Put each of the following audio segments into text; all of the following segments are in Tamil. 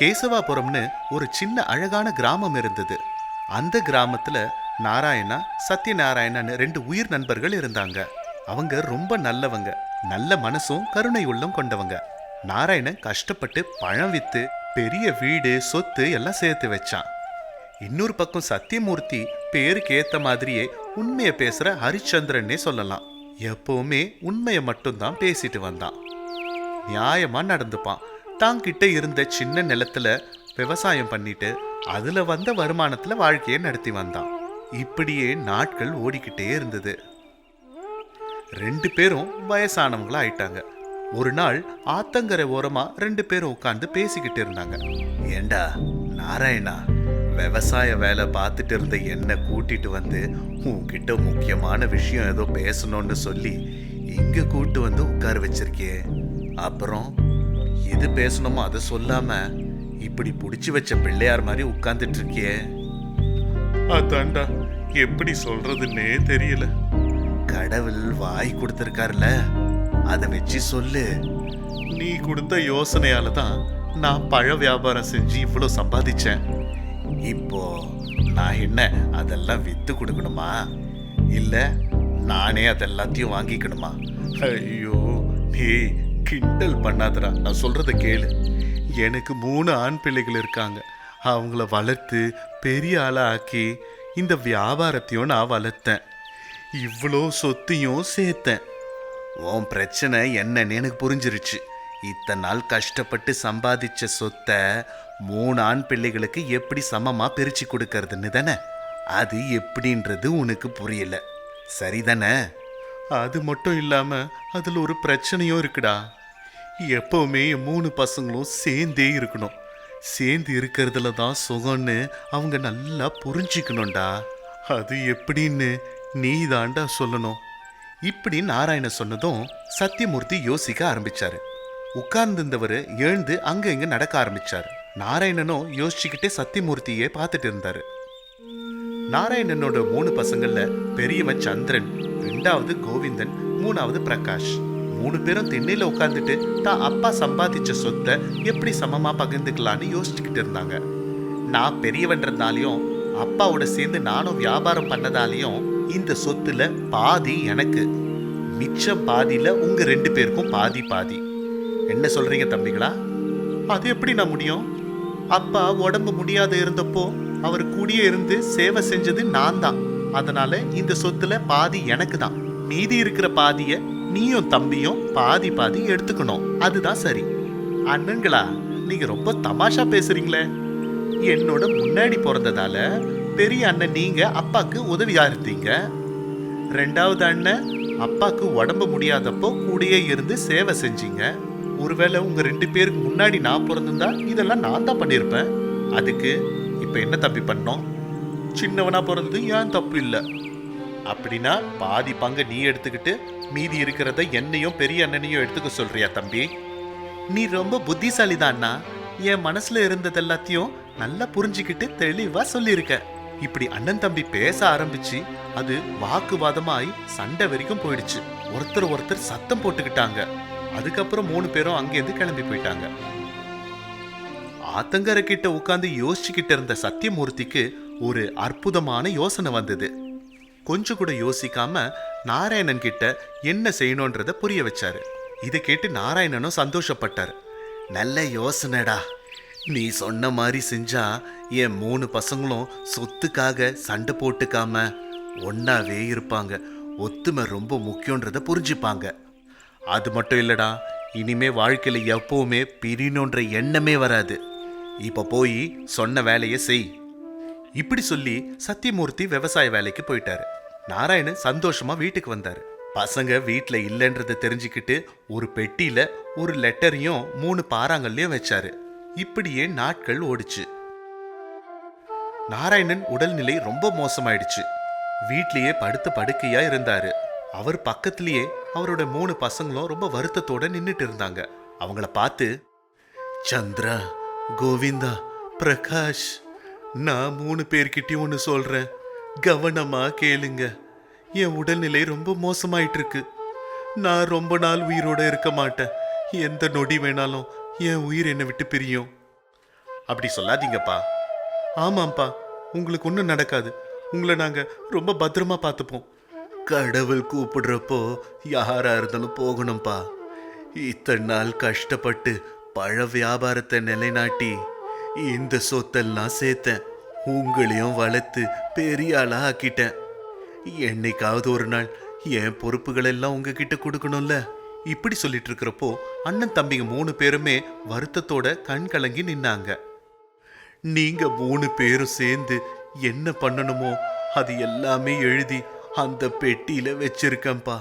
கேசவாபுரம்னு ஒரு சின்ன அழகான கிராமம் இருந்தது. அந்த கிராமத்தில் நாராயணா சத்யநாராயணன் ரெண்டு உயிர் நண்பர்கள் இருந்தாங்க. அவங்க ரொம்ப நல்லவங்க. நல்ல மனசும் கருணை உள்ளம் கொண்டவங்க. நாராயணன் கஷ்டப்பட்டு பழம் விற்று பெரிய வீடு சொத்து எல்லாம் சேர்த்து வச்சான். இன்னொரு பக்கம் சத்தியமூர்த்தி பேருக்கு ஏற்ற மாதிரியே உண்மையை பேசுகிற ஹரிச்சந்திரன்னே சொல்லலாம். எப்பவுமே உண்மையை மட்டும்தான் பேசிட்டு வந்தான். நியாயமாக நடந்துப்பான். தான் கிட்ட இருந்த சின்ன நிலத்துல விவசாயம் பண்ணிட்டு அதுல வந்த வருமானத்துல வாழ்க்கையை நடத்தி வந்தான். இப்படியே நாட்கள் ஓடிக்கிட்டே இருந்தது. ரெண்டு பேரும் வயசானவங்களா ஆயிட்டாங்க. ஒரு நாள் ஆத்தங்கரை ஓரமா ரெண்டு பேரும் உட்காந்து பேசிக்கிட்டு இருந்தாங்க. ஏண்டா நாராயணா விவசாய வேலை பார்த்துட்டு இருந்த என்னை கூட்டிட்டு வந்து உன்கிட்ட முக்கியமான விஷயம் ஏதோ பேசணும்னு சொல்லி இங்க கூட்டு வந்து உட்கார வச்சிருக்கே அப்புறம் எது பேசணுமோ அதை சொல்லாம இப்படி புடிச்சு வச்ச பிள்ளையார் மாதிரி உட்கார்ந்துட்டு இருக்கியே. அதான்டா எப்படி சொல்றதுன்னே தெரியல. கடவுள் வாய் கொடுத்திருக்காருல அதை வச்சு சொல்லு. நீ கொடுத்த யோசனையால தான் நான் பழ வியாபாரம் செஞ்சு இவ்வளோ சம்பாதிச்சேன். இப்போ நான் என்ன அதெல்லாம் வித்து கொடுக்கணுமா? இல்ல நானே அதெல்லாத்தையும் வாங்கிக்கணுமா? ஐயோ நீ கிண்டல் பண்ணாதடா. நான் சொல்றத கேளு. எனக்கு மூணு ஆண் பிள்ளைகள் இருக்காங்க. அவங்கள வளர்த்து பெரிய ஆளா ஆக்கி இந்த வியாபாரத்தையும் நான் வளர்த்தேன். இவ்வளோ சொத்தையும் சேர்த்தேன். உன் பிரச்சனை என்னன்னு எனக்கு புரிஞ்சிருச்சு. இத்தனை நாள் கஷ்டப்பட்டு சம்பாதிச்ச சொத்தை மூணு ஆண் பிள்ளைகளுக்கு எப்படி சமமாக பிரிச்சு கொடுக்கறதுன்னு தானே? அது எப்படின்றது உனக்கு புரியல. சரிதானே? அது மட்டும் இல்லாமல் அதில் ஒரு பிரச்சனையும் இருக்குடா. எப்பவுமே என் மூணு பசங்களும் சேர்ந்தே இருக்கணும். சேர்ந்து இருக்கிறதுல தான் சுகம்னு அவங்க நல்லா புரிஞ்சுக்கணும்டா. அது எப்படின்னு நீ தாண்டா சொல்லணும். இப்படி நாராயண சொன்னதும் சத்தியமூர்த்தி யோசிக்க ஆரம்பிச்சாரு. உட்கார்ந்திருந்தவர் எழுந்து அங்க இங்க நடக்க ஆரம்பிச்சாரு. நாராயணனும் யோசிச்சுக்கிட்டே சத்தியமூர்த்தியே பார்த்துட்டு இருந்தாரு. நாராயணனோட மூணு பசங்கள்ல பெரியவன் சந்திரன் ரெண்டாவது கோவிந்தன் மூணாவது பிரகாஷ். மூணு பேரும் திண்ணையில் உட்காந்துட்டு தான் அப்பா சம்பாதிச்ச சொத்தை எப்படி சமமாக பகிர்ந்துக்கலான்னு யோசிச்சுக்கிட்டு இருந்தாங்க. நான் பெரியவன்றதாலையும் அப்பாவோட சேர்ந்து நானும் வியாபாரம் பண்ணதாலையும் இந்த சொத்துல பாதி எனக்கு. மிச்சம் பாதியில் உங்க ரெண்டு பேருக்கும் பாதி பாதி. என்ன சொல்றீங்க தம்பிகளா? அது எப்படி நான் முடியும்? அப்பா உடம்பு முடியாத இருந்தப்போ அவர் கூடயே இருந்து சேவை செஞ்சது நான் தான் அதனால இந்த சொத்துல பாதி எனக்கு தான். மீதி இருக்கிற பாதியை நீயும் தம்பியும் பாதி பாதி எடுத்துக்கணும். அதுதான் சரி. அண்ணன்களா நீங்க ரொம்ப தமாஷா பேசுறீங்களே. என்னோட முன்னாடி பிறந்ததால பெரிய அண்ணன் நீங்க அப்பாக்கு உதவியா இருந்தீங்க ரெண்டாவது அண்ணன் அப்பாக்கு உடம்பு முடியாதப்போ கூடயே இருந்து சேவை செஞ்சீங்க. ஒருவேளை உங்க ரெண்டு பேருக்கு முன்னாடி நான் பிறந்திருந்தா இதெல்லாம் நான் தான் பண்ணியிருப்பேன் அதுக்கு இப்ப என்ன தப்பி பண்ணோம்? சின்னவனா பிறந்தது ஏன் தப்பு இல்லை? அப்படின்னா பாதி பங்கு நீ எடுத்துக்கிட்டு மீதி இருக்கிறத என்னையும் பெரிய அண்ணனையும் எடுத்துக்க சொல்றியா தம்பி? நீ ரொம்ப புத்திசாலி தான்னா என் மனசுல இருந்தது எல்லாத்தையும் நல்லா புரிஞ்சுக்கிட்டு தெளிவா சொல்லியிருக்க இப்படி அண்ணன் தம்பி பேச ஆரம்பிச்சு அது வாக்குவாதமாய் சண்டை வரைக்கும் போயிடுச்சு. ஒருத்தர் ஒருத்தர் சத்தம் போட்டுக்கிட்டாங்க. அதுக்கப்புறம் மூணு பேரும் அங்கேருந்து கிளம்பி போயிட்டாங்க. ஆத்தங்கரை கிட்ட உட்காந்து யோசிச்சுக்கிட்டு இருந்த சத்தியமூர்த்திக்கு ஒரு அற்புதமான யோசனை வந்தது. கொஞ்சம் கூட யோசிக்காம நாராயணன் கிட்ட என்ன செய்யணுன்றத புரிய வச்சாரு. இதை கேட்டு நாராயணனும் சந்தோஷப்பட்டார். நல்ல யோசனைடா. நீ சொன்ன மாதிரி செஞ்சா என் மூணு பசங்களும் சொத்துக்காக சண்டை போட்டுக்காம ஒன்னாவே இருப்பாங்க. ஒத்துமை ரொம்ப முக்கியன்றத புரிஞ்சுப்பாங்க. அது மட்டும் இல்லடா. இனிமே வாழ்க்கையில் எப்பவுமே பிரியணுன்ற எண்ணமே வராது. இப்போ போய் சொன்ன வேலையை செய். இப்படி சொல்லி சத்தியமூர்த்தி விவசாய வேலைக்கு போயிட்டாரு. நாராயணன் சந்தோஷமா வீட்டுக்கு வந்தார். பசங்க வீட்டில் இல்லைன்றதை தெரிஞ்சுக்கிட்டு ஒரு பெட்டியில ஒரு லெட்டரையும் மூணு பாறாங்கல்லையும் வச்சாரு. இப்படியே நாட்கள் ஓடிச்சு. நாராயணன் உடல்நிலை ரொம்ப மோசமாயிடுச்சு. வீட்லேயே படுத்த படுக்கையா இருந்தாரு. அவர் பக்கத்திலேயே அவரோட மூணு பசங்களும் ரொம்ப வருத்தத்தோட நின்றுட்டு இருந்தாங்க. அவங்கள பார்த்து சந்திரா கோவிந்தா பிரகாஷ் நான் மூணு பேர்கிட்டயும் ஒன்று சொல்றேன். கவனமா கேளுங்க. என் உடல்நிலை ரொம்ப மோசமாயிட்டு இருக்கு நான் ரொம்ப நாள் உயிரோட இருக்க மாட்டேன். எந்த நொடி வேணாலும் என் உயிர் என்னை விட்டு பிரியும். அப்படி சொல்லாதீங்கப்பா. ஆமாம்ப்பா. உங்களுக்கு ஒன்றும் நடக்காது. உங்களை நாங்க ரொம்ப பத்திரமா பார்த்துப்போம். கடவுள் கூப்பிடுறப்போ யாரா இருந்தாலும் போகணும்ப்பா. இத்தனை நாள் கஷ்டப்பட்டு பழ வியாபாரத்தை நிலைநாட்டி இந்த சொத்தெல்லாம் சேர்த்தேன். உங்களையும் வளர்த்து பெரிய ஆளா ஆக்கிட்டேன். என்னைக்காவது ஒரு நாள் என் பொறுப்புகள் எல்லாம் உங்ககிட்ட கொடுக்கணும்ல? இப்படி சொல்லிட்டு இருக்கிறப்போ அண்ணன் தம்பிங்க மூணு பேருமே வருத்தத்தோட கண் கலங்கி நின்னாங்க. நீங்க மூணு பேரும் சேர்ந்து என்ன பண்ணணுமோ அது எல்லாமே எழுதி அந்த பெட்டியில வச்சிருக்கேன்பா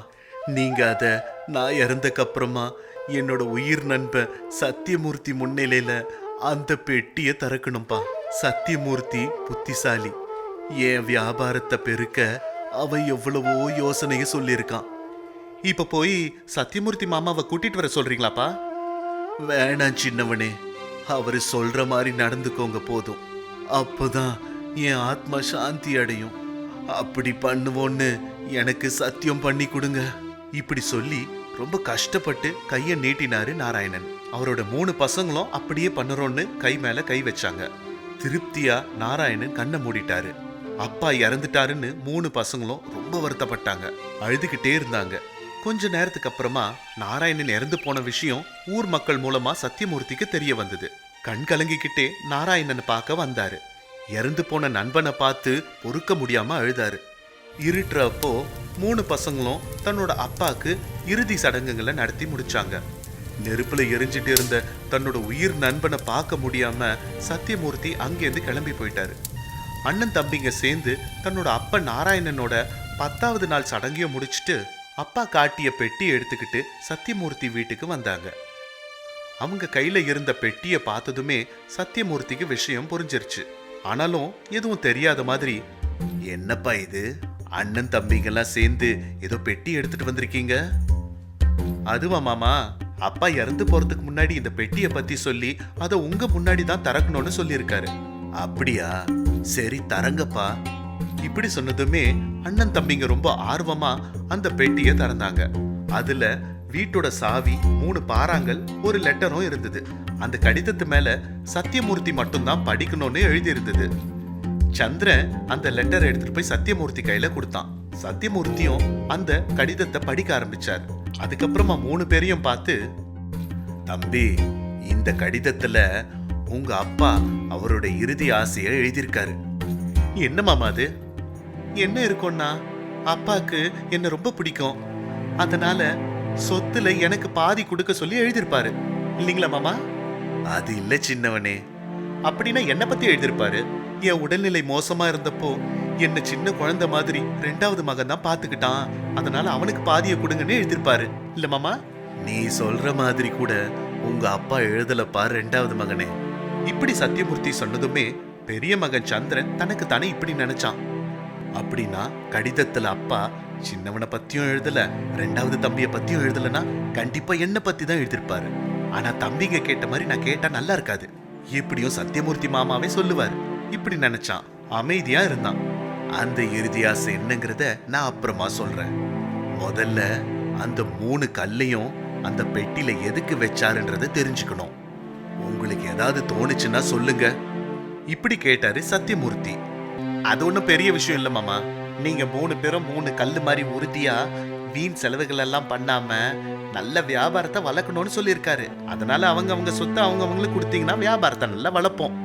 நீங்க அத நான் இறந்தக்கப்புறமா என்னோட உயிர் நண்பன் சத்தியமூர்த்தி முன்னிலையில அந்த பெட்டியை திறக்கணும்பா சத்தியமூர்த்தி புத்திசாலி. என் வியாபாரத்தை பெருக்க அவன் எவ்வளவோ யோசனையை சொல்லியிருக்கான் இப்ப போய் சத்தியமூர்த்தி மாமாவை கூட்டிட்டு வர சொல்றீங்களாப்பா? வேணாம் சின்னவனே அவரு சொல்ற மாதிரி நடந்துக்கோங்க போதும். அப்போதான் என் ஆத்மா சாந்தி அடையும். அப்படி பண்ணுவோன்னு எனக்கு சத்தியம் பண்ணி கொடுங்க. இப்படி சொல்லி ரொம்ப கஷ்டப்பட்டு கையை நீட்டினாரு நாராயணன். அவரோட மூணு பசங்களும் அப்படியே பண்ணுறோன்னு கை மேல கை வச்சாங்க. திருப்தியா நாராயணன் கண்ணை மூடிட்டாரு. அப்பா இறந்துட்டாருன்னு மூணு பசங்களும் ரொம்ப வருத்தப்பட்டாங்க. அழுதுகிட்டே இருந்தாங்க. கொஞ்ச நேரத்துக்கு அப்புறமா நாராயணன் இறந்து போன விஷயம் ஊர் மக்கள் மூலமா சத்தியமூர்த்திக்கு தெரிய வந்தது. கண் கலங்கிக்கிட்டே நாராயணன் பார்க்க வந்தாரு. இறந்து போன நண்பனை பார்த்து பொறுக்க முடியாம அழுதாரு. இருட்டுறப்போ மூணு பசங்களும் தன்னோட அப்பாக்கு இறுதி சடங்குகளை நடத்தி முடிச்சாங்க. நெருப்புல எரிஞ்சிட்டு இருந்த தன்னோட உயிர் நண்பனை பார்க்க முடியாம சத்தியமூர்த்தி அங்கேருந்து கிளம்பி போயிட்டாரு. அண்ணன் தம்பிங்க சேர்ந்து தன்னோட அப்பா நாராயணனோட பத்தாவது நாள் சடங்கையும் முடிச்சிட்டு அப்பா காட்டிய பெட்டி எடுத்துக்கிட்டு சத்தியமூர்த்தி வீட்டுக்கு வந்தாங்க. அவங்க கையில இருந்த பெட்டியை பார்த்ததுமே சத்தியமூர்த்திக்கு விஷயம் புரிஞ்சிருச்சு. ஆனாலும் எதுவும் தெரியாத மாதிரி என்னப்பா இது? அண்ணன் தம்பிங்கெல்லாம் சேர்ந்து ஏதோ பெட்டி எடுத்துட்டு வந்திருக்கீங்க? அதுவா மாமா அப்பா இறந்து போறதுக்கு முன்னாடி இந்த பெட்டியை பத்தி சொல்லி அதை உங்க முன்னாடி தான் திறக்கணும்னு சொல்லியிருக்காரு. அப்படியா? சரி தரங்கப்பா. இப்படி சொன்னதுமே அண்ணன் தம்பிங்க ரொம்ப ஆர்வமா அந்த பெட்டியை திறந்தாங்க. அதுல வீட்டோட சாவி மூணு பாறாங்கள் ஒரு லெட்டரும் இருந்தது. அந்த கடிதத்து மேல சத்தியமூர்த்தி மட்டும்தான் படிக்கணும்னு எழுதியிருந்தது. சந்திரன் அந்த லெட்டரை எடுத்துட்டு போய் சத்தியமூர்த்தி கையில கொடுத்தான். சத்தியமூர்த்தியும் அந்த கடிதத்தை படிக்க ஆரம்பிச்சார். அதுக்கப்புறமா மூணு பேரையும் பார்த்து தம்பி இந்த கடிதத்துல உங்க அப்பா அவரோட இறுதி ஆசையை எழுதியிருக்காரு. என்ன மாமா அது? என்ன இருக்கும்னா அப்பாக்கு என்ன ரொம்ப பிடிக்கும். அதனால சொத்துல எனக்கு பாதி கொடுக்க சொல்லி எழுதியிருப்பாரு. இல்லைங்களா மாமா? அது இல்ல சின்னவனே. அப்படின்னா என்னை பத்தி எழுதியிருப்பாரு? என் உடல்நிலை மோசமா இருந்தப்போ என்ன சின்ன குழந்தை மாதிரி ரெண்டாவது மகன் தான் பாத்துக்கிட்டான் அதனால அவனுக்கு பாதியை கொடுங்கன்னு எழுதியிருப்பாரு. இல்ல மாமா? நீ சொல்ற மாதிரி கூட உங்க அப்பா எழுதலப்பா ரெண்டாவது மகனே. இப்படி சத்தியமூர்த்தி சொன்னதுமே பெரிய மகன் சந்திரன் தனக்கு தானே இப்படி நினைச்சான். அப்படின்னா கடிதத்துல அப்பா சின்னவனை பத்தியும் எழுதல ரெண்டாவது தம்பிய பத்தியும் எழுதலனா கண்டிப்பா என்ன பத்தி தான் எழுதிருப்பாரு ஆனா தம்பிங்க கேட்ட மாதிரி நான் கேட்டா நல்லா இருக்காது. எப்படியும் சத்தியமூர்த்தி மாமாவே சொல்லுவார். இப்படி நினைச்சான். அமைதியா இருந்தான். அந்த இறுதி ஆசை என்னங்கிறத நான் அப்புறமா சொல்றேன். முதல்ல அந்த மூணு கல்லையும் அந்த பெட்டியில எதுக்கு வச்சாருன்றத தெரிஞ்சுக்கணும். உங்களுக்கு ஏதாவது தோணுச்சுன்னா சொல்லுங்க. இப்படி கேட்டாரு சத்தியமூர்த்தி. அது ஒன்றும் பெரிய விஷயம் இல்லை மாமா. நீங்க மூணு பேரும் மூணு கல் மாதிரி உறுதியா வீண் செலவுகள் எல்லாம் பண்ணாம நல்ல வியாபாரத்தை வளர்க்கணும்னு சொல்லியிருக்காரு. அதனால அவங்க அவங்க சொத்தை அவங்க அவங்களுக்கு கொடுத்தீங்கன்னா வியாபாரத்தை நல்லா வளர்ப்போம்.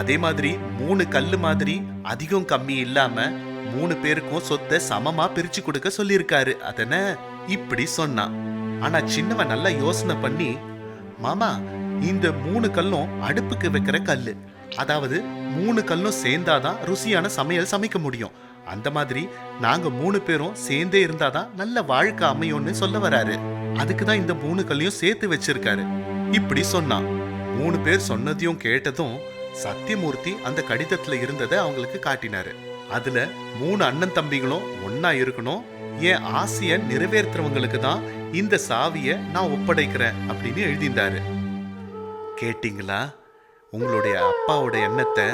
அதே மாதிரி மூணு கல்லு மாதிரி அதிகம் கம்மி இல்லாம மூணு பேருக்கும் சொத்தை சமமா பிரிச்சு கொடுக்க சொல்லியிருக்காரு. அதன இப்படி சொன்னான். ஆனா சின்னவன் நல்லா யோசனை பண்ணி மாமா இந்த மூணு கல்லும் அடுப்புக்கு வைக்கிற கல்லு. அதாவது மூணு கல்லும் சேர்ந்தாதான் ருசியான சமையல் சமைக்க முடியும். அந்த மாதிரி நாங்க மூணு பேரும் சேர்ந்தே இருந்தாதான் நல்ல வாழ்க்கை அமையும்னு சொல்ல வராரு. அதுக்கு தான் இந்த மூணு கல்லையும் சேர்த்து வச்சிருக்காரு. இப்படி சொன்னான். மூணு பேர் சொன்னதையும் கேட்டதும் சத்தியமூர்த்தி அந்த கடிதத்துல இருந்ததை அவங்களுக்கு காட்டினாரு. அதுல மூணு அண்ணன் தம்பிகளும் ஒன்னா இருக்கணும். என் ஆசைய நிறைவேற்றுறவங்களுக்கு தான் இந்த சாவிய நான் ஒப்படைக்கிறேன் அப்படின்னு எழுதியிருந்தாரு. கேட்டிங்களா? உங்களுடைய அப்பாவோட எண்ணத்தை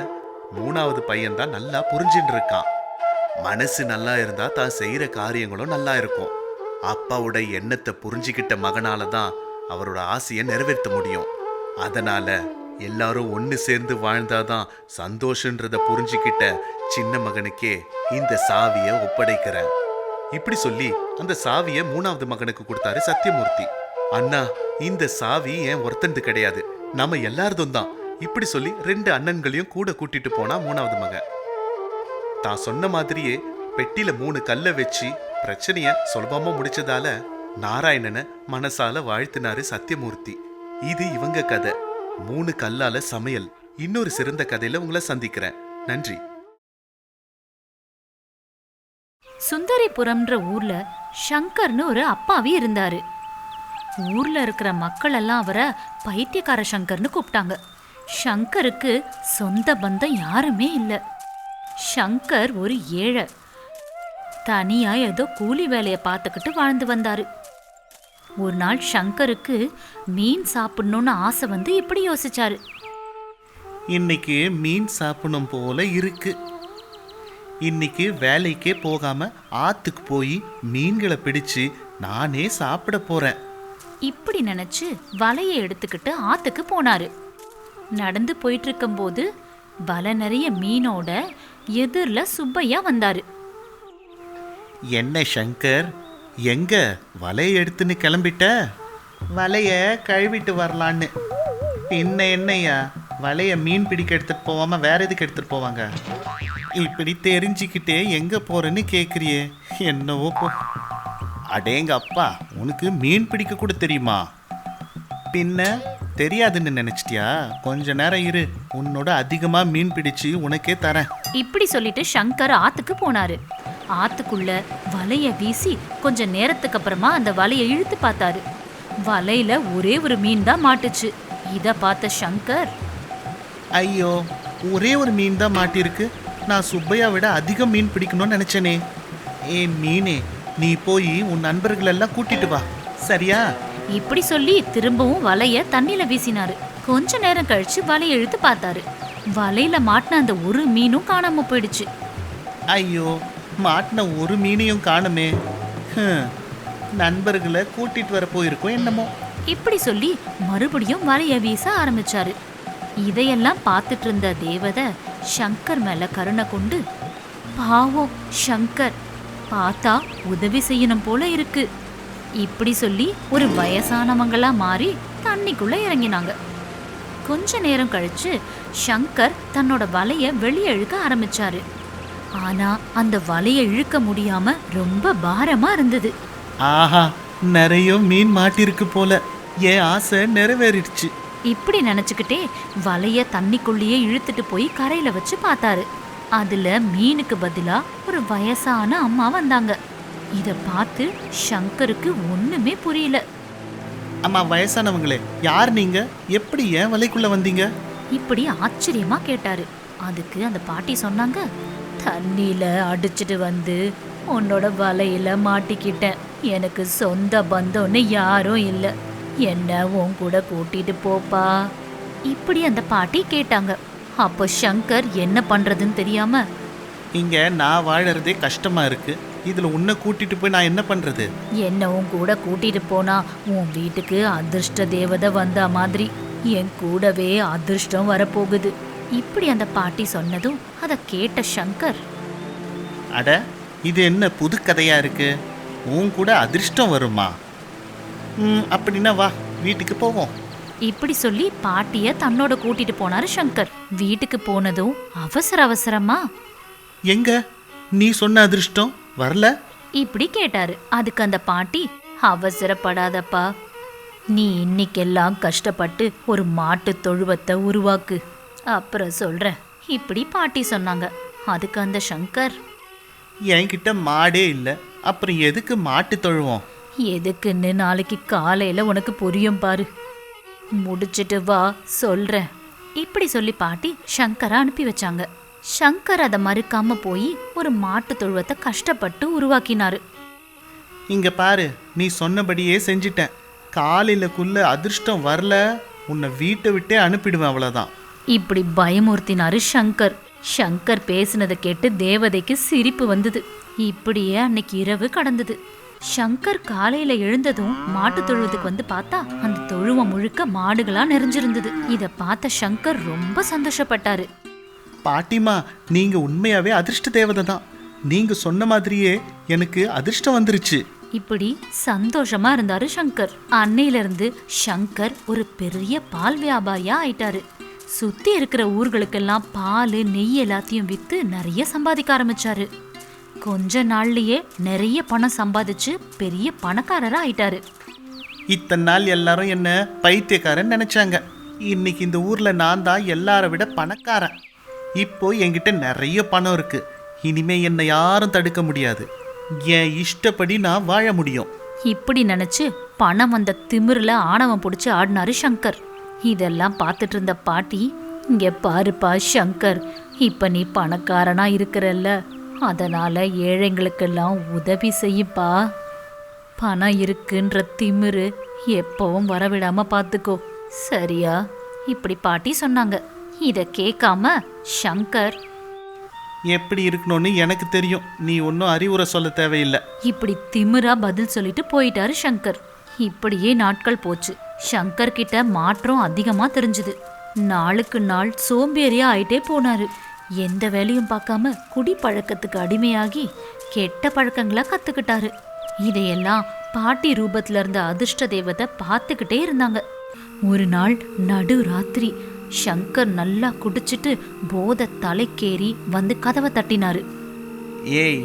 மூணாவது பையன் தான் நல்லா புரிஞ்சுட்டு இருக்கான். மனசு நல்லா இருந்தா தான் செய்யற காரியங்களும் நல்லா இருக்கும். அப்பாவோட எண்ணத்தை புரிஞ்சுக்கிட்ட மகனால தான் அவரோட ஆசையை நிறைவேற்ற முடியும். அதனால எல்லாரும் ஒன்று சேர்ந்து வாழ்ந்தாதான் சந்தோஷன்றத புரிஞ்சுக்கிட்ட சின்ன மகனுக்கே இந்த சாவிய ஒப்படைக்கிறேன். இப்படி சொல்லி அந்த சாவிய மூணாவது மகனுக்கு கொடுத்தாரு சத்தியமூர்த்தி. அண்ணா இந்த சாவி ஏன் ஒருத்தந்து கிடையாது. நம்ம எல்லாரதும் தான். இப்படி சொல்லி ரெண்டு அண்ணன்களையும் கூட கூட்டிட்டு போனா மூணாவது மகன். தான் சொன்ன மாதிரியே பெட்டில மூணு கல்லை வச்சு பிரச்சனைய சுலபமா முடிச்சதால நாராயணனை மனசால வாழ்த்தினாரு சத்தியமூர்த்தி. இது இவங்க கதை. மூணு கல்லால சமையல். இன்னொரு சிறந்த கதையில உங்களை சந்திக்கிறேன். நன்றி. சுந்தரிபுரம்ன்ற ஊர்ல சங்கர்னு ஒரு அப்பாவி இருந்தாரு. ஊர்ல இருக்கிற மக்கள் எல்லாம் அவரை பைத்தியக்கார சங்கர்னு கூப்பிட்டாங்க. சங்கருக்கு சொந்த பந்தம் யாருமே இல்லை. சங்கர் ஒரு ஏழை. தனியா ஏதோ கூலி வேலையை பார்த்துக்கிட்டு வாழ்ந்து வந்தாரு. ஒரு நாள் சங்கருக்கு மீன் சாப்பிடணும்னு ஆசை வந்து இப்படி யோசிச்சாரு. இன்னைக்கு மீன் சாப்பிடணும் போல இருக்கு. இன்னைக்கு வேலைக்கே போகாம ஆத்துக்கு போய் மீன்களை பிடிச்சு நானே சாப்பிட போறேன். இப்படி நினைச்சு வலையை எடுத்துக்கிட்டு ஆத்துக்கு போனாரு. நடந்து போயிட்டு இருக்கும்போது வலை நிறைய மீனோட எதிரில் சுப்பையா வந்தாரு. என்ன சங்கர்? எங்க வலையை எடுத்துன்னு கிளம்பிட்ட? வலைய கழுவிட்டு வரலான்னு. பின்ன என்னய்யா? வலைய மீன் பிடிக்க எடுத்துட்டு போவாம வேற எதுக்கு எடுத்துட்டு போவாங்க? இப்படி தெரிஞ்சுக்கிட்டே எங்க போறேன்னு கேக்குறியே? என்னவோ போ. அடேங்க அப்பா உனக்கு மீன் பிடிக்க கூட தெரியுமா? பின்ன தெரியாதுன்னு நினைச்சிட்டியா? கொஞ்ச நேரம் இரு உன்னோட அதிகமா மீன் பிடிச்சு உனக்கே தரேன். இப்படி சொல்லிட்டு சங்கர் ஆத்துக்கு போனாரு. ஆத்துக்குள்ள வலைய வீசி கொஞ்ச நேரத்துக்கு அப்புறமா அந்த வலையை இழுத்து பார்த்தாரு. வலையில ஒரே ஒரு மீன் தான் மாட்டுச்சு. இத பார்த்த சங்கர் ஐயோ ஒரே ஒரு மீன் தான் மாட்டிருக்கு நான் சுப்பையா விட அதிக மீன் பிடிக்கணும்னு நினைச்சேனே. ஏ மீனே நீ போய் உன் நண்பர்கள் எல்லாம் கூட்டிட்டு வா. சரியா? இப்படி சொல்லி திரும்பவும் வலைய தண்ணியில வீசினாரு. கொஞ்ச நேரம் கழிச்சு வலையை இழுத்து பார்த்தாரு. வலையில மாட்டின அந்த ஒரு மீனும் காணாம போயிடுச்சு. ஐயோ மாட்டின ஒரு மீனையும் காணுமே. நண்பர்களை கூட்டிட்டு வர போயிருக்கோம் என்னமோ. இப்படி சொல்லி மறுபடியும் வலைய வீச ஆரம்பிச்சாரு. இதையெல்லாம் பார்த்துட்டு இருந்த தேவதை சங்கர் மேல கருணை கொண்டு பாவம் சங்கர் பார்த்தா உதவி செய்யணும் போல இருக்கு. இப்படி சொல்லி ஒரு வயசானவங்களா மாறி தண்ணிக்குள்ள இறங்கினாங்க. கொஞ்ச நேரம் கழிச்சு சங்கர் தன்னோட வலைய வெளியே இழுக்க ஆரம்பிச்சாரு. ஆனா அந்த வலைய இழுக்க முடியாம ரொம்ப பாரமா இருந்தது. ஆஹா நிறைய மீன் மாட்டிருக்கு போல. என் ஆசை நிறைவேறிடுச்சு. இப்படி நினைச்சுக்கிட்டே வலைய தண்ணிக்குள்ளேயே இழுத்துட்டு போய் கரையில வச்சு பார்த்தாரு. அதுல மீனுக்கு பதிலா ஒரு வயசான அம்மா வந்தாங்க. இத பார்த்து சங்கருக்கு ஒண்ணுமே புரியல. அம்மா வயசானவங்களே யார் நீங்க? எப்படி ஏன் வலைக்குள்ள வந்தீங்க? இப்படி ஆச்சரியமா கேட்டாரு. அதுக்கு அந்த பாட்டி சொன்னாங்க தண்ணியில அடிச்சிட்டு வந்து உன்னோட வலையில மாட்டிக்கிட்டேன். எனக்கு சொந்த பந்தம்னு யாரும் இல்ல. என்ன உன் கூட கூட்டிட்டு போப்பா? இப்படி அந்த பாட்டி கேட்டாங்க. அப்போ சங்கர் என்ன பண்றதுன்னு தெரியாம இங்க நான் வாழறதே கஷ்டமா இருக்கு. இதுல உன்னை கூட்டிட்டு போய் நான் என்ன பண்றது? என்ன உன் கூட கூட்டிட்டு போனா உன் வீட்டுக்கு அதிர்ஷ்ட தேவதை வந்த மாதிரி என் கூடவே அதிர்ஷ்டம் வரப்போகுது. இப்படி அந்த பாட்டி சொன்னதும் அதை கேட்ட சங்கர். அட இது என்ன புது கதையா இருக்கு? உன் கூட அதிர்ஷ்டம் வருமா? ம் அப்படின்னா வா வீட்டுக்கு போவோம். இப்படி சொல்லி பாட்டிய தன்னோட கூட்டிட்டு போனாரு சங்கர். வீட்டுக்கு போனதும் அவசர அவசரமா எங்க? நீ சொன்ன அதிர்ஷ்டம் வரல? இப்படி கேட்டாரு. அதுக்கு அந்த பாட்டி அவசரப்படாதப்பா. நீ இன்னைக்கெல்லாம் கஷ்டப்பட்டு ஒரு மாட்டு தொழுவத்தை உருவாக்கு. அப்புறம் சொல்றேன். இப்படி பாட்டி சொன்னாங்க. அதுக்கு அந்த சங்கர்? என்கிட்ட மாடே இல்லை. அப்புறம் எதுக்கு மாட்டு தொழுவோம்? எதுக்குன்னு நாளைக்கு காலையில உனக்கு புரியும் பாரு. முடிச்சிட்டு வா சொல்றேன். இப்படி சொல்லி பாட்டி சங்கரை அனுப்பி வச்சாங்க. சங்கர் அதை மறுக்காம போய் ஒரு மாட்டு தொழுவத்தை கஷ்டப்பட்டு உருவாக்கினாரு. இங்க பாரு நீ சொன்னபடியே செஞ்சிட்டேன். காலையிலக்குள்ள அதிர்ஷ்டம் வரல. உன்னை வீட்டை விட்டே அனுப்பிடுவேன் அவ்வளோதான் இப்படி பயமுறுத்தினாரு சங்கர். சங்கர் பேசினதை கேட்டு தேவதைக்கு சிரிப்பு வந்தது. இப்படியே அன்னைக்கு இரவு கடந்தது. சங்கர் காலையில எழுந்ததும் மாட்டு தொழுவத்துக்கு வந்து பார்த்தா அந்த தொழுவம் முழுக்க மாடுகளா நிறைஞ்சிருந்தது இத பார்த்த சங்கர் ரொம்ப சந்தோஷப்பட்டாரு. பாட்டிமா நீங்க உண்மையாவே அதிர்ஷ்ட தேவதை தான். நீங்க சொன்ன மாதிரியே எனக்கு அதிர்ஷ்டம் வந்துருச்சு. இப்படி சந்தோஷமா இருந்தாரு சங்கர். அன்னையில இருந்து சங்கர் ஒரு பெரிய பால் வியாபாரியா ஆயிட்டாரு. சுத்தி இருக்கிற ஊர்களுக்கெல்லாம் பால் நெய் எல்லாத்தையும் வித்து நிறைய சம்பாதிக்க ஆரம்பிச்சாரு. கொஞ்ச நாள்லயே நிறைய பணம் சம்பாதிச்சு பெரிய பணக்காரரா ஆயிட்டாரு. இத்தனை நாள் எல்லாரும் என்ன பைத்தியக்காரன் நினைச்சாங்க. இன்னைக்கு இந்த ஊர்ல நான் தான் எல்லாரை விட பணக்காரன். இப்போ என்கிட்ட நிறைய பணம் இருக்கு. இனிமே என்னை யாரும் தடுக்க முடியாது. என் இஷ்டப்படி நான் வாழ முடியும். இப்படி நினைச்சு பணம் வந்த திமிருல ஆணவம் பிடிச்சு ஆடினாரு சங்கர். இதெல்லாம் பார்த்துட்டு இருந்த பாட்டி இங்க பாருப்பா சங்கர் இப்ப நீ பணக்காரனா இருக்கிறல்ல அதனால ஏழைங்களுக்கெல்லாம் உதவி செய்யுப்பா. பணம் இருக்குன்ற திமிரு எப்பவும் வரவிடாம பார்த்துக்கோ. சரியா? இப்படி பாட்டி சொன்னாங்க. இத கேட்காம சங்கர். எப்படி இருக்கணும்னு எனக்கு தெரியும். நீ ஒன்றும் அறிவுரை சொல்ல தேவையில்லை. இப்படி திமிரா பதில் சொல்லிட்டு போயிட்டாரு சங்கர். இப்படியே நாட்கள் போச்சு. சங்கர் கிட்ட மாற்றம் அதிகமா தெரிஞ்சுது. நாளுக்கு நாள் சோம்பேறியா ஆயிட்டே போனாரு. எந்த வேலையும் பார்க்காம குடி பழக்கத்துக்கு அடிமையாகி கெட்ட பழக்கங்களை கத்துக்கிட்டாரு. இதையெல்லாம் பாட்டி ரூபத்துல இருந்த அதிர்ஷ்ட தேவதை பார்த்துக்கிட்டே இருந்தாங்க. ஒரு நாள் நடு ராத்திரி சங்கர் நல்லா குடிச்சிட்டு போதை தலைக்கேறி வந்து கதவை தட்டினாரு. ஏய்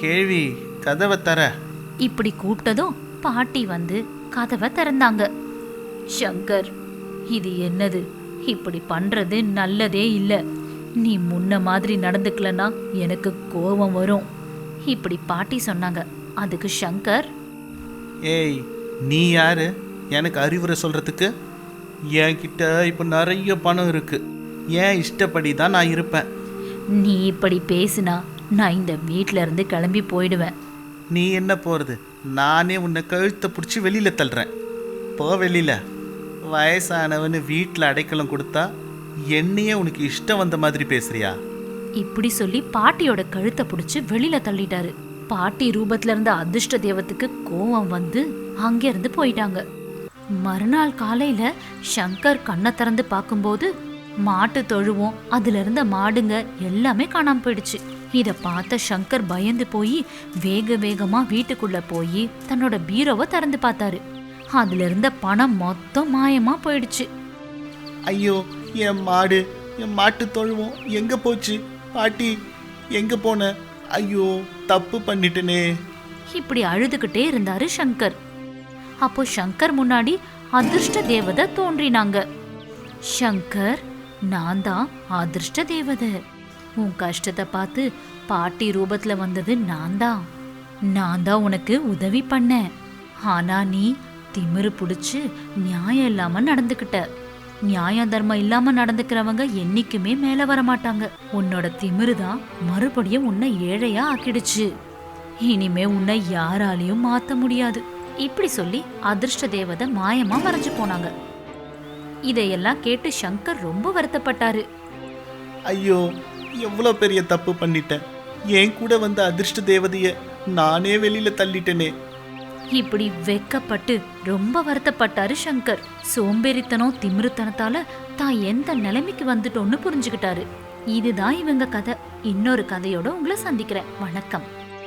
கேள்வி கதவை தர. இப்படி கூப்பிட்டதும் பாட்டி வந்து கதவை திறந்தாங்க. சங்கர் இது என்னது? இப்படி பண்றது நல்லதே இல்ல. நீ முன்ன மாதிரி நடந்துக்கலனா எனக்கு கோபம் வரும். இப்படி பாட்டி சொன்னாங்க. அதுக்கு சங்கர்? ஏய் நீ யாரு? எனக்கு அறிவுரை சொல்றதுக்கு? என்கிட்ட இப்போ நிறைய பணம் இருக்கு. ஏன் இஷ்டப்படி தான் நான் இருப்பேன்? நீ இப்படி பேசினா நான் இந்த வீட்ல இருந்து கிளம்பி போயிடுவேன். நீ என்ன போறது? நானே உன்னை கழுத்தை பிடிச்சி வெளியில தள்ளுறேன். போ வெளியில. வயசானவன்னு வீட்டில் அடைக்கலம் கொடுத்தா என்னையே உனக்கு இஷ்டம் வந்த மாதிரி பேசுறியா? இப்படி சொல்லி பாட்டியோட கழுத்தை பிடிச்சி வெளியில தள்ளிட்டாரு. பாட்டி ரூபத்துல இருந்த அதிர்ஷ்ட தெய்வத்துக்கு கோவம் வந்து அங்கிருந்து போயிட்டாங்க. மறுநாள் காலையில சங்கர் கண்ணை திறந்து பார்க்கும்போது மாட்டு தொழுவோம் அதுல இருந்த மாடுங்க எல்லாமே காணாம போயிடுச்சு. இத பார்த்த சங்கர் பயந்து போய் வேக வேகமா வீட்டுக்குள்ள போய் தன்னோட பீரோவை திறந்து பார்த்தாரு. அதுல இருந்த பணம் மொத்தம் மாயமா போயிடுச்சு. ஐயோ என் மாடு என் மாட்டு தொழுவோம் எங்க போச்சு? பாட்டி எங்க போன? ஐயோ தப்பு பண்ணிட்டனே. இப்படி அழுதுகிட்டே இருந்தாரு சங்கர். அப்போ சங்கர் முன்னாடி அதிர்ஷ்ட தேவதை தோன்றினாங்க. சங்கர் நான் தான் அதிர்ஷ்ட தேவதை. உன் கஷ்டத்தை பார்த்து பாட்டி ரூபத்துல வந்தது நான் தான். நான் தான் உனக்கு உதவி பண்ணேன். ஆனா நீ திமிரு பிடிச்சி நியாயம் இல்லாம நடந்துக்கிட்ட. நியாய தர்மம் இல்லாம நடந்துக்கிறவங்க என்னைக்குமே மேல வர மாட்டாங்க உன்னோட திமிரு தான் மறுபடியும் உன்னை ஏழையா ஆக்கிடுச்சு. இனிமே உன்னை யாராலையும் மாத்த முடியாது. இப்படி சொல்லி அதிர்ஷ்ட தேவதை மாயமா மறைஞ்சு போனாங்க. இதையெல்லாம் கேட்டு சங்கர் ரொம்ப வருத்தப்பட்டாரு. ஐயோ எவ்வளோ பெரிய தப்பு பண்ணிட்டேன். என் கூட வந்த அதிர்ஷ்ட தேவதைய நானே வெளியில தள்ளிட்டேனே. இப்படி வெக்கப்பட்டு ரொம்ப வருத்தப்பட்டாரு சங்கர். சோம்பேறித்தனம் திமிருத்தனத்தால தான் எந்த நிலைமைக்கு வந்துட்டோன்னு புரிஞ்சுக்கிட்டாரு. இதுதான் இவங்க கதை. இன்னொரு கதையோட உங்களை சந்திக்கிறேன். வணக்கம்.